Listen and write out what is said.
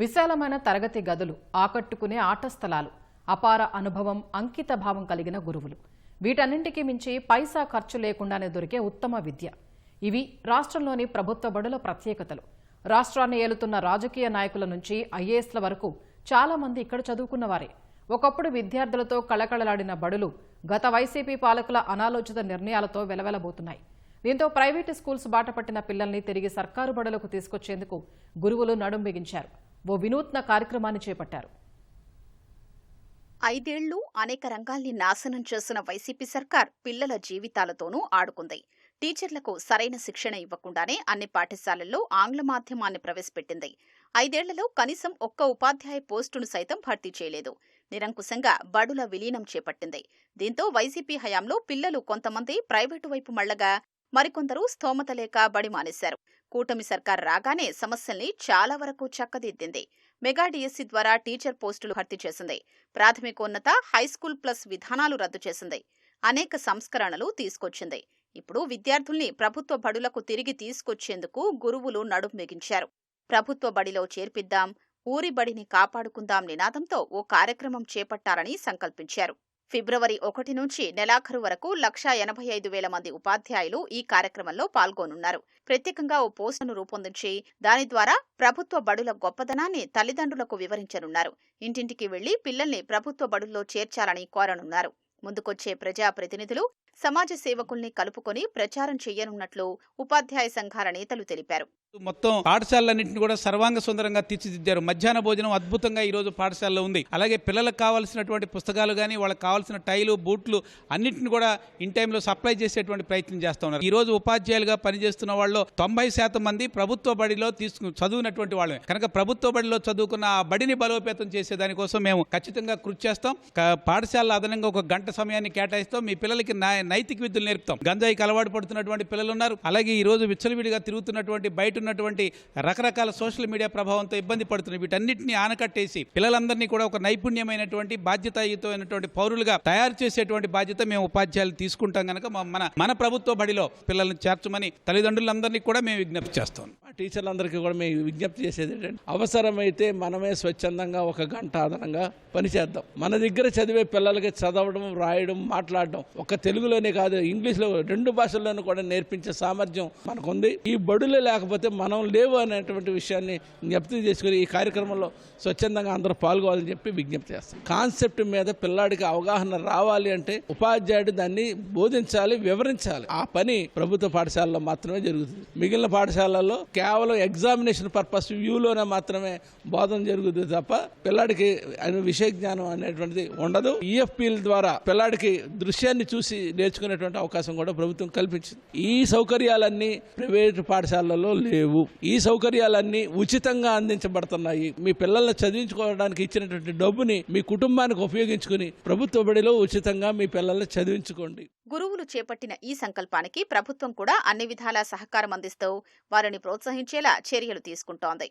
విశాలమైన తరగతి గదులు ఆకట్టుకునే ఆట స్థలాలు అపార అనుభవం అంకిత భావం కలిగిన గురువులు. వీటన్నింటికి మించి పైసా ఖర్చు లేకుండానే దొరికే ఉత్తమ విద్య. ఇవి రాష్ట్రంలోని ప్రభుత్వ బడుల ప్రత్యేకతలు. రాష్ట్రాన్ని ఏలుతున్న రాజకీయ నాయకుల నుంచి ఐఏఎస్ల వరకు చాలా మంది ఇక్కడ చదువుకున్నవారే. ఒకప్పుడు విద్యార్థులతో కళకళలాడిన బడులు గత వైసీపీ పాలకుల అనాలోచిత నిర్ణయాలతో వెలవెలబోతున్నాయి. దీంతో ప్రైవేటు స్కూల్స్ బాట పట్టిన పిల్లల్ని తిరిగి సర్కారు బడులకు తీసుకొచ్చేందుకు గురువులు నడుం బిగించారు. ఓ వినూత్న కార్యక్రమాన్ని చేపట్టారు. ఐదేళ్ళు అనేక రంగాల్ని నాశనం చేసిన వైసీపీ సర్కార్ పిల్లల జీవితాలతోనూ ఆడుకుంది. టీచర్లకు సరైన శిక్షణ ఇవ్వకుండానే అన్ని పాఠశాలల్లో ఆంగ్ల మాధ్యమాన్ని ప్రవేశపెట్టింది. ఐదేళ్ళలో కనీసం ఒక్క ఉపాధ్యాయ పోస్టును సైతం భర్తీ చేయలేదు. నిరంకుశంగా బడుల విలీనం చేపట్టింది. దీంతో వైసీపీ హయాంలో పిల్లలు కొంతమంది ప్రైవేటు వైపు మళ్ళగా మరికొందరు స్తోమత లేక బడి మానేశారు. కూటమి సర్కార్ రాగానే సమస్యల్ని చాలా వరకు చక్కదిద్దింది. మెగా డిఎస్సి ద్వారా టీచర్ పోస్టులు భర్తీ చేసింది. ప్రాథమికోన్నత హైస్కూల్ ప్లస్ విధానాలు రద్దు చేసింది. అనేక సంస్కరణలు తీసుకొచ్చింది. ఇప్పుడు విద్యార్థుల్ని ప్రభుత్వ బడులకు తిరిగి తీసుకొచ్చేందుకు గురువులు నడుం బిగించారు ప్రభుత్వ బడిలో చేర్పిద్దాం ఊరి బడిని కాపాడుకుందాం నినాదంతో ఓ కార్యక్రమం చేపట్టాలని సంకల్పించారు. ఫిబ్రవరి ఒకటి నుంచి నెలాఖరు వరకు లక్షా ఎనభై ఐదు వేల మంది ఉపాధ్యాయులు ఈ కార్యక్రమంలో పాల్గొనున్నారు. ప్రత్యేకంగా ఓ పోస్టును రూపొందించి దాని ద్వారా ప్రభుత్వ బడుల గొప్పదనాన్ని తల్లిదండ్రులకు వివరించనున్నారు. ఇంటింటికి వెళ్ళి పిల్లల్ని ప్రభుత్వ బడుల్లో చేర్చాలని కోరనున్నారు. ముందుకొచ్చే ప్రజాప్రతినిధులు సమాజ సేవకుల్ని కలుపుకొని ప్రచారం చేయనున్నట్లు ఉపాధ్యాయ సంఘాల నేతలు తెలిపారు. మొత్తం పాఠశాలన్నింటిని కూడా సర్వాంగ సుందరంగా తీర్చిదిద్దారు. మధ్యాహ్న భోజనం అద్భుతంగా ఈరోజు పాఠశాలలో ఉంది. అలాగే పిల్లలకు కావాల్సినటువంటి పుస్తకాలు కానీ వాళ్ళకి కావాల్సిన టైలు బూట్లు అన్నింటిని కూడా ఇన్ టైంలో సప్లై చేసేటువంటి ప్రయత్నం చేస్తూ ఉన్నారు. ఈ రోజు ఉపాధ్యాయులుగా పనిచేస్తున్న వాళ్ళు తొంభై శాతం మంది ప్రభుత్వ బడిలో తీసుకు చదువునటువంటి వాళ్ళే కనుక ప్రభుత్వ బడిలో చదువుకున్న ఆ బడిని బలోపేతం చేసే దానికోసం మేము ఖచ్చితంగా కృషి చేస్తాం. పాఠశాల అదనంగా ఒక గంట సమయాన్ని కేటాయిస్తాం. మీ పిల్లలకి నైతిక విద్యలు నేర్పుతాం. గంజాయికి అలవాటు పడుతున్నటువంటి పిల్లలు ఉన్నారు. అలాగే ఈరోజు విచ్చలవిడిగా తిరుగుతున్నటువంటి బయట ఉన్నటువంటి రకరకాల సోషల్ మీడియా ప్రభావంతో ఇబ్బంది పడుతున్నాయి వీటన్నిటిని ఆనకట్టేసి పిల్లలందరినీ కూడా ఒక నైపుణ్యమైనటువంటి బాధ్యతాయుతమైనటువంటి పౌరులుగా తయారు చేసేటువంటి బాధ్యత మేము ఉపాధ్యాయులు తీసుకుంటాం కనుక మన మన ప్రభుత్వ బడిలో పిల్లల్ని చేర్చమని తల్లిదండ్రులందరినీ కూడా మేము విజ్ఞప్తి చేస్తాం. టీచర్లందరికీ కూడా మేము విజ్ఞప్తి చేసేది ఏంటంటే అవసరమైతే మనమే స్వచ్ఛందంగా ఒక గంట అదనంగా పనిచేద్దాం మన దగ్గర చదివే పిల్లలకి చదవడం రాయడం మాట్లాడడం ఒక తెలుగులోనే కాదు ఇంగ్లీష్లో రెండు భాషల్లోనూ కూడా నేర్పించే సామర్థ్యం మనకుంది. ఈ బడులు లేకపోతే మనం లేవు అనేటువంటి విషయాన్ని జ్ఞప్తి చేసుకుని ఈ కార్యక్రమంలో స్వచ్ఛందంగా అందరూ పాల్గొవాలని చెప్పి విజ్ఞప్తి చేస్తాం. కాన్సెప్ట్ మీద పిల్లాడికి అవగాహన రావాలి అంటే ఉపాధ్యాయుడు దాన్ని బోధించాలి వివరించాలి. ఆ పని ప్రభుత్వ పాఠశాలలో మాత్రమే జరుగుతుంది. మిగిలిన పాఠశాలల్లో కేవలం ఎగ్జామినేషన్ పర్పస్ వ్యూలోనే మాత్రమే బోధన జరుగుతుంది తప్ప పిల్లాడికి ఆయన విషయ జ్ఞానం అనేటువంటిది ఉండదు. ఈఎఫ్పీల ద్వారా పిల్లాడికి దృశ్యాన్ని చూసి నేర్చుకునేటువంటి అవకాశం కూడా ప్రభుత్వం కల్పించింది. ఈ సౌకర్యాలన్నీ ప్రైవేటు పాఠశాలల్లో లేవు. ఈ సౌకర్యాలన్నీ ఉచితంగా అందించబడుతున్నాయి. మీ పిల్లల్ని చదివించుకోవడానికి ఇచ్చినటువంటి డబ్బుని మీ కుటుంబానికి ఉపయోగించుకుని ప్రభుత్వ బడిలో ఉచితంగా మీ పిల్లల్ని చదివించుకోండి. గురువులు చేపట్టిన ఈ సంకల్పానికి ప్రభుత్వం కూడా అన్ని విధాలా సహకారం అందిస్తూ వారిని ప్రోత్సహించేలా చర్యలు తీసుకుంటోంది.